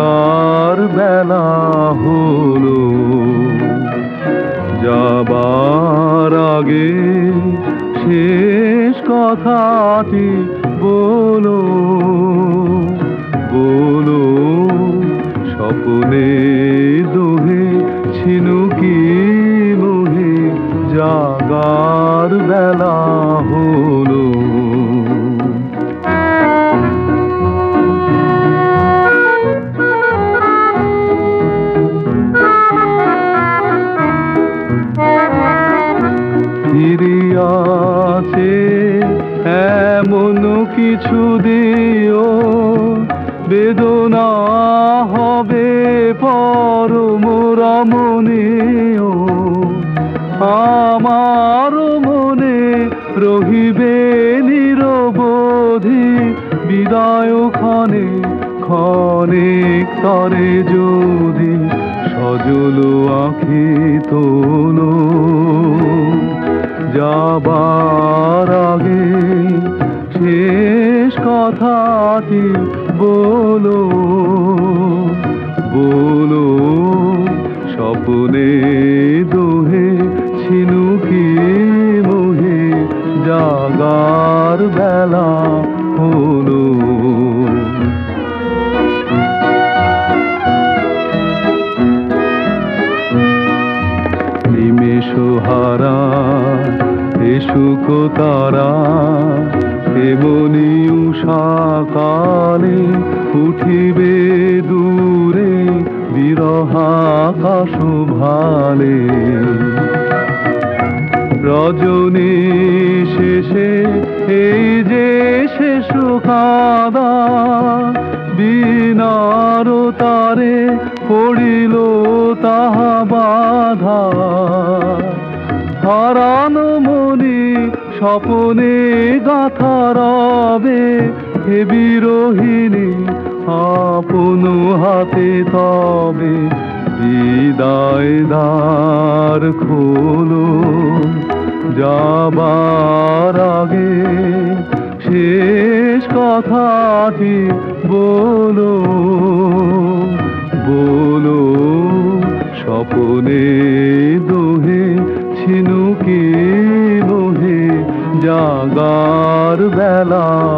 কার বেলা হলো। যাবার আগে শেষ কথাটি বলো। বলো সকলে কিছু দিও, বেদনা হবে পরম রমণীয় আমার মনে রহিবে নিরবধি, বিদায় ক্ষণে ক্ষণে তরে যদি সজল আখি তোলো। যাবার আগে শেষ কথাটি বলো বলো, স্বপ্নে দোহে ছিনুকি মোহে জাগার বেলা হলো। নিমেষ হারা এ সুখ তারা এমনি উষাকালে উঠিবে দূরে বিরহাকাশ ভালে। রজনী শেষে এই যে শেষ কাদা, বিনার তারে পড়িল তাহা বাধা। হারানো মনি স্বপনে গাথা রবে হে বিরোহিণী, আপন হাতে তবে বিদায় দ্বার খোলো। যাবার আগে শেষ কথাটি বলো। বলো, স্বপনে দোহে ছিনুকি মোহে জাগার বেলা